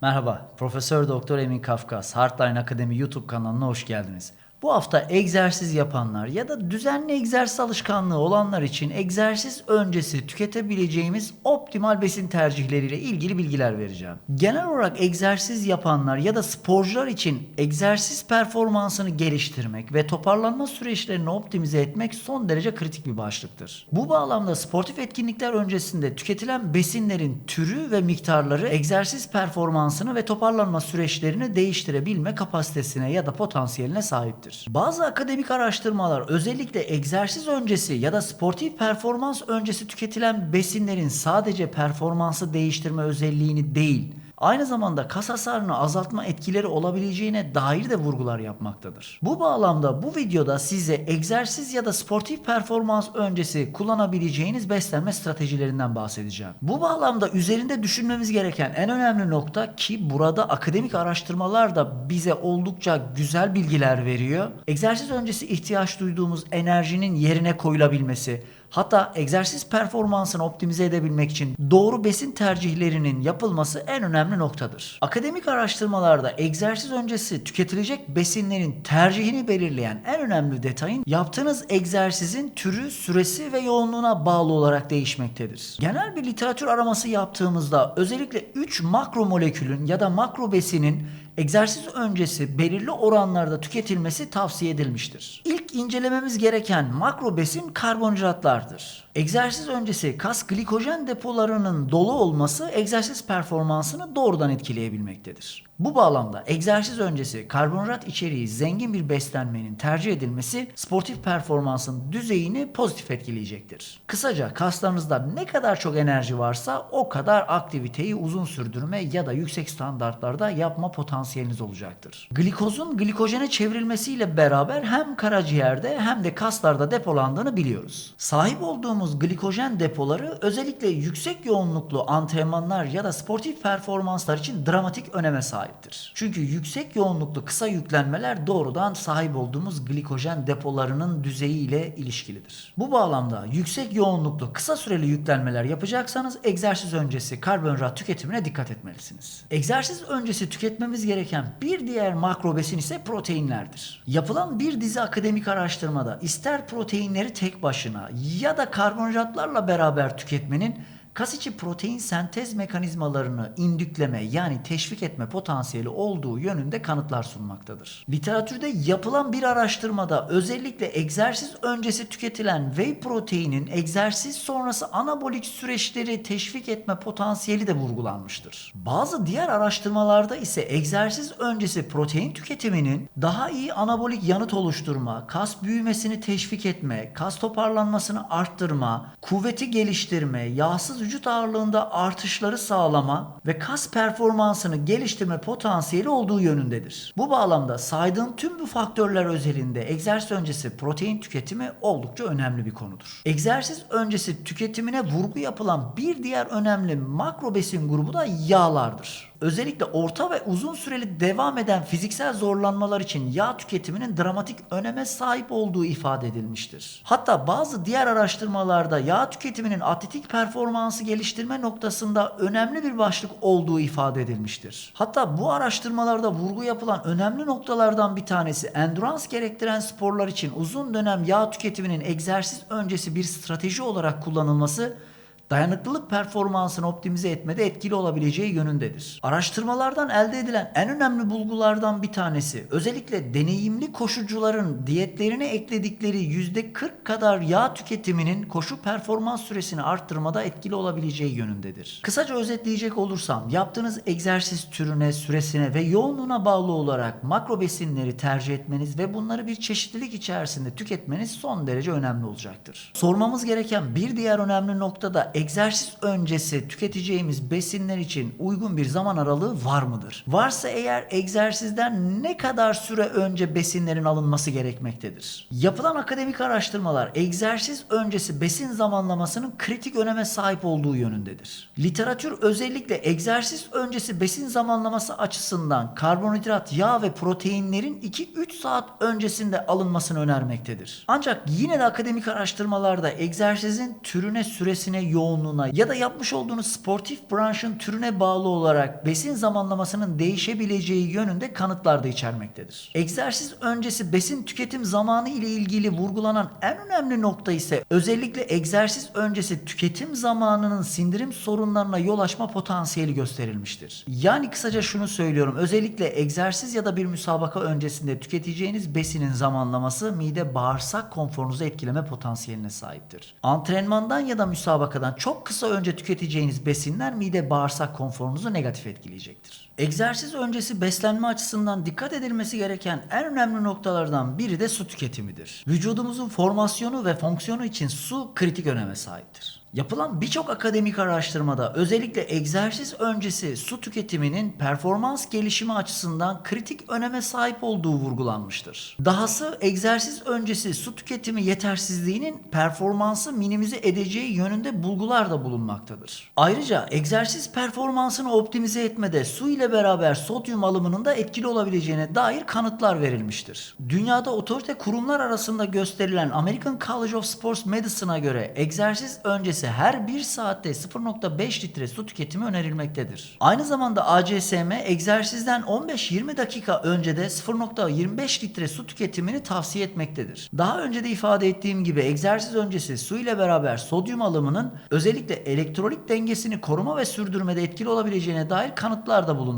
Merhaba, Profesör Doktor Emin Kafkas, Hardline Akademi YouTube kanalına hoş geldiniz. Bu hafta egzersiz yapanlar ya da düzenli egzersiz alışkanlığı olanlar için egzersiz öncesi tüketebileceğimiz optimal besin tercihleriyle ilgili bilgiler vereceğim. Genel olarak egzersiz yapanlar ya da sporcular için egzersiz performansını geliştirmek ve toparlanma süreçlerini optimize etmek son derece kritik bir başlıktır. Bu bağlamda sportif etkinlikler öncesinde tüketilen besinlerin türü ve miktarları egzersiz performansını ve toparlanma süreçlerini değiştirebilme kapasitesine ya da potansiyeline sahiptir. Bazı akademik araştırmalar özellikle egzersiz öncesi ya da sportif performans öncesi tüketilen besinlerin sadece performansı değiştirme özelliğini değil, aynı zamanda kas hasarını azaltma etkileri olabileceğine dair de vurgular yapmaktadır. Bu bağlamda bu videoda size egzersiz ya da sportif performans öncesi kullanabileceğiniz beslenme stratejilerinden bahsedeceğim. Bu bağlamda üzerinde düşünmemiz gereken en önemli nokta ki burada akademik araştırmalar da bize oldukça güzel bilgiler veriyor. Egzersiz öncesi ihtiyaç duyduğumuz enerjinin yerine koyulabilmesi, Hatta egzersiz performansını optimize edebilmek için doğru besin tercihlerinin yapılması en önemli noktadır. Akademik araştırmalarda egzersiz öncesi tüketilecek besinlerin tercihini belirleyen en önemli detayın yaptığınız egzersizin türü, süresi ve yoğunluğuna bağlı olarak değişmektedir. Genel bir literatür araması yaptığımızda özellikle 3 makro molekülün ya da makro besinin egzersiz öncesi belirli oranlarda tüketilmesi tavsiye edilmiştir. İlk incelememiz gereken makro besin karbonhidratlardır. Egzersiz öncesi kas glikojen depolarının dolu olması egzersiz performansını doğrudan etkileyebilmektedir. Bu bağlamda egzersiz öncesi karbonhidrat içeriği zengin bir beslenmenin tercih edilmesi sportif performansın düzeyini pozitif etkileyecektir. Kısaca kaslarınızda ne kadar çok enerji varsa o kadar aktiviteyi uzun sürdürme ya da yüksek standartlarda yapma potansiyeliniz olacaktır. Glikozun glikojene çevrilmesiyle beraber hem karaciğerde hem de kaslarda depolandığını biliyoruz. Sahip olduğumuz glikojen depoları özellikle yüksek yoğunluklu antrenmanlar ya da sportif performanslar için dramatik öneme sahiptir. Çünkü yüksek yoğunluklu kısa yüklenmeler doğrudan sahip olduğumuz glikojen depolarının düzeyiyle ilişkilidir. Bu bağlamda yüksek yoğunluklu kısa süreli yüklenmeler yapacaksanız egzersiz öncesi karbonhidrat tüketimine dikkat etmelisiniz. Egzersiz öncesi tüketmemiz gereken bir diğer makro besin ise proteinlerdir. Yapılan bir dizi akademik araştırmada ister proteinleri tek başına ya da karbonhidratlarla beraber tüketmenin kas içi protein sentez mekanizmalarını indükleme yani teşvik etme potansiyeli olduğu yönünde kanıtlar sunmaktadır. Literatürde yapılan bir araştırmada özellikle egzersiz öncesi tüketilen whey proteinin egzersiz sonrası anabolik süreçleri teşvik etme potansiyeli de vurgulanmıştır. Bazı diğer araştırmalarda ise egzersiz öncesi protein tüketiminin daha iyi anabolik yanıt oluşturma, kas büyümesini teşvik etme, kas toparlanmasını arttırma, kuvveti geliştirme, yağsız vücut ağırlığında artışları sağlama ve kas performansını geliştirme potansiyeli olduğu yönündedir. Bu bağlamda saydığım tüm bu faktörler özelinde egzersiz öncesi protein tüketimi oldukça önemli bir konudur. Egzersiz öncesi tüketimine vurgu yapılan bir diğer önemli makro besin grubu da yağlardır. Özellikle orta ve uzun süreli devam eden fiziksel zorlanmalar için yağ tüketiminin dramatik öneme sahip olduğu ifade edilmiştir. Hatta bazı diğer araştırmalarda yağ tüketiminin atletik performansı geliştirme noktasında önemli bir başlık olduğu ifade edilmiştir. Hatta bu araştırmalarda vurgu yapılan önemli noktalardan bir tanesi endurans gerektiren sporlar için uzun dönem yağ tüketiminin egzersiz öncesi bir strateji olarak kullanılması dayanıklılık performansını optimize etmede etkili olabileceği yönündedir. Araştırmalardan elde edilen en önemli bulgulardan bir tanesi özellikle deneyimli koşucuların diyetlerine ekledikleri %40 kadar yağ tüketiminin koşu performans süresini arttırmada etkili olabileceği yönündedir. Kısaca özetleyecek olursam yaptığınız egzersiz türüne, süresine ve yoğunluğuna bağlı olarak makro besinleri tercih etmeniz ve bunları bir çeşitlilik içerisinde tüketmeniz son derece önemli olacaktır. Sormamız gereken bir diğer önemli nokta da egzersiz öncesi tüketeceğimiz besinler için uygun bir zaman aralığı var mıdır? Varsa eğer egzersizden ne kadar süre önce besinlerin alınması gerekmektedir? Yapılan akademik araştırmalar egzersiz öncesi besin zamanlamasının kritik öneme sahip olduğu yönündedir. Literatür özellikle egzersiz öncesi besin zamanlaması açısından karbonhidrat, yağ ve proteinlerin 2-3 saat öncesinde alınmasını önermektedir. Ancak yine de akademik araştırmalarda egzersizin türüne, süresine, yoğunluğuna yoğunluğuna ya da yapmış olduğunuz sportif branşın türüne bağlı olarak besin zamanlamasının değişebileceği yönünde kanıtlar da içermektedir. Egzersiz öncesi besin tüketim zamanı ile ilgili vurgulanan en önemli nokta ise özellikle egzersiz öncesi tüketim zamanının sindirim sorunlarına yol açma potansiyeli gösterilmiştir. Yani kısaca şunu söylüyorum. Özellikle egzersiz ya da bir müsabaka öncesinde tüketeceğiniz besinin zamanlaması mide bağırsak konforunuzu etkileme potansiyeline sahiptir. Antrenmandan ya da müsabakadan çok kısa önce tüketeceğiniz besinler mide bağırsak konforunuzu negatif etkileyecektir. Egzersiz öncesi beslenme açısından dikkat edilmesi gereken en önemli noktalardan biri de su tüketimidir. Vücudumuzun formasyonu ve fonksiyonu için su kritik öneme sahiptir. Yapılan birçok akademik araştırmada özellikle egzersiz öncesi su tüketiminin performans gelişimi açısından kritik öneme sahip olduğu vurgulanmıştır. Dahası egzersiz öncesi su tüketimi yetersizliğinin performansı minimize edeceği yönünde bulgular da bulunmaktadır. Ayrıca egzersiz performansını optimize etmede su ile beraber sodyum alımının da etkili olabileceğine dair kanıtlar verilmiştir. Dünyada otorite kurumlar arasında gösterilen American College of Sports Medicine'a göre egzersiz öncesi her 1 saatte 0.5 litre su tüketimi önerilmektedir. Aynı zamanda ACSM egzersizden 15-20 dakika önce de 0.25 litre su tüketimini tavsiye etmektedir. Daha önce de ifade ettiğim gibi egzersiz öncesi su ile beraber sodyum alımının özellikle elektrolit dengesini koruma ve sürdürmede etkili olabileceğine dair kanıtlar da bulunmaktadır.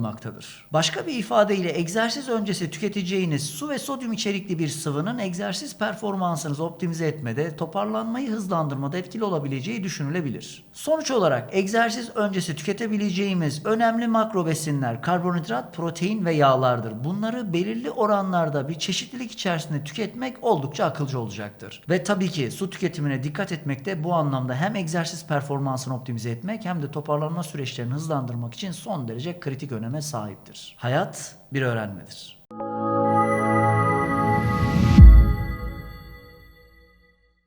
Başka bir ifadeyle egzersiz öncesi tüketeceğiniz su ve sodyum içerikli bir sıvının egzersiz performansınızı optimize etmede, toparlanmayı hızlandırmada etkili olabileceği düşünülebilir. Sonuç olarak egzersiz öncesi tüketebileceğimiz önemli makro besinler karbonhidrat, protein ve yağlardır. Bunları belirli oranlarda bir çeşitlilik içerisinde tüketmek oldukça akılcı olacaktır. Ve tabii ki su tüketimine dikkat etmek de bu anlamda hem egzersiz performansını optimize etmek hem de toparlanma süreçlerini hızlandırmak için son derece kritik öneme sahiptir. Hayat bir öğrenmedir.